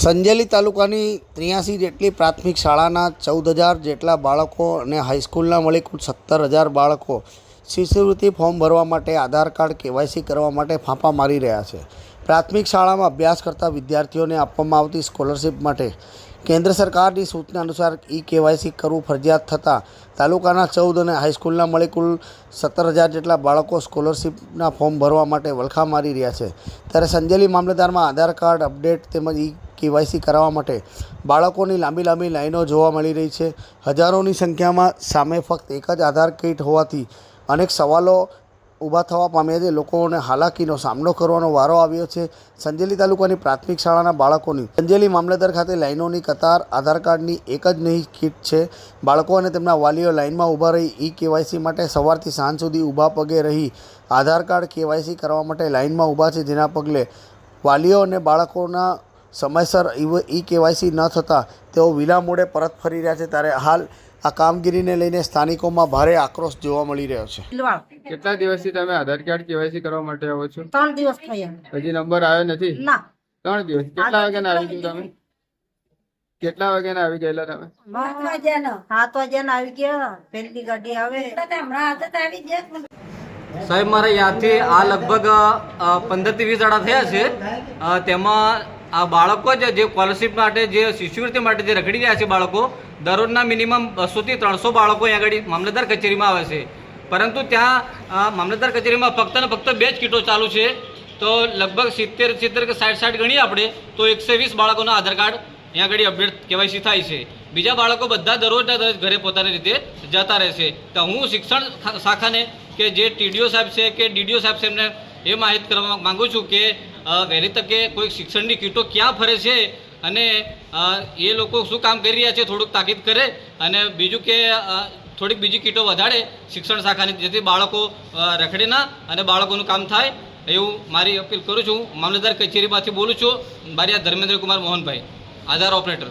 સંજેલી તાલુકાની ત્રિયાસી જેટલી પ્રાથમિક શાળાના ચૌદ હજાર જેટલા બાળકો અને હાઈસ્કૂલના મળી કુલ સત્તર હજાર બાળકો શિષ્યવૃત્તિ ફોર્મ ભરવા માટે આધાર કાર્ડ કેવાયસી કરવા માટે ફાંફા મારી રહ્યા છે. પ્રાથમિક શાળામાં અભ્યાસ કરતા વિદ્યાર્થીઓને આપવામાં આવતી સ્કોલરશિપ માટે કેન્દ્ર સરકારની સૂચના અનુસાર ઈ કેવાયસી કરવું ફરજિયાત થતાં તાલુકાના ચૌદ અને હાઈસ્કૂલના મળી કુલ સત્તર હજાર જેટલા બાળકો સ્કોલરશિપના ફોર્મ ભરવા માટે વલખા મારી રહ્યા છે. ત્યારે સંજેલી મામલતદારમાં આધાર કાર્ડ અપડેટ તેમજ ઈ કેવાયસી કરાવવા માટે બાળકોની લાંબી લાંબી લાઈનો જોવા મળી રહી છે. હજારોની સંખ્યામાં સામે ફક્ત એક જ આધાર કીટ હોવાથી અનેક સવાલો ઊભા થવા પામ્યા છે. લોકોને હાલાકીનો સામનો કરવાનો વારો આવ્યો છે. સંજેલી તાલુકાની પ્રાથમિક શાળાના બાળકોની સંજેલી મામલતદાર ખાતે લાઈનોની કતાર, આધાર કાર્ડની એક જ નહીં, કીટ છે. બાળકો અને તેમના વાલીઓ લાઈનમાં ઊભા રહી ઈ કેવાયસી માટે સવારથી સાંજ સુધી ઊભા પગે રહી આધાર કાર્ડ કેવાયસી કરવા માટે લાઈનમાં ઊભા છે. જેના પગલે વાલીઓ અને બાળકોના સમયસર ઈ કેવાયસી ન થતાં તેઓ વિલા મોડે પરત ફરી રહ્યા છે ત્યારે હાલ આ કામગીરીને લઈને સ્થાનિકોમાં ભારે આક્રોશ જોવા મળી રહ્યો છે. કેટલા દિવસથી તમે આધાર કાર્ડ કેવાયસી કરવા માટે આવો છો? ત્રણ દિવસ થયા. હજી નંબર આવ્યો નથી? ના. ત્રણ દિવસ. કેટલા વાગ્યાના આવી ગયું તમે? કેટલા વાગ્યાના આવી ગયેલા તમે? સાત વાગ્યાના. આવી ગયા. પેલી ગાડી આવે. સાહેબ મારા યાદથી આ લગભગ પંદરથી વીસ દાડા થયા છે. તેમાં આ બાળકો જ જે સ્કોલરશીપ માટે જે શિષ્યવૃત્તિ માટે જે રખડી રહ્યા છે બાળકો, દરરોજના મિનિમમ બસોથી ત્રણસો બાળકો અહીંયા આગળ મામલતદાર કચેરીમાં આવે છે. પરંતુ ત્યાં મામલતદાર કચેરીમાં ફક્ત ને ફક્ત બે જ કીટો ચાલુ છે. તો લગભગ સિત્તેર સિત્તેર કે સાઠ સાઠ ગણીએ આપણે, તો એકસો વીસ બાળકોના આધાર કાર્ડ અહીંયા આગળ અપડેટ કેવાયસી થાય છે. બીજા બાળકો બધા દરરોજના દરરોજ ઘરે પોતાની રીતે જતા રહેશે તો હું શિક્ષણ શાખાને કે જે ટીડીઓ સાહેબ છે કે ડીડીઓ સાહેબ છે એમને એ માહિત કરવા માગું છું કે વહેલી તકે કોઈ શિક્ષણની કીટો ક્યાં ફરે છે અને એ લોકો શું કામ કરી રહ્યા છે થોડુંક તાકીદ કરે અને બીજું કે થોડીક બીજી કીટો વધારે શિક્ષણ શાખાની, જેથી બાળકો રખડે ના અને બાળકોનું કામ થાય એવું મારી અપીલ કરું છું. મામલતદાર કચેરીમાંથી બોલું છું. મારી આ ધર્મેન્દ્ર કુમાર મોહનભાઈ, આધાર ઓપરેટર.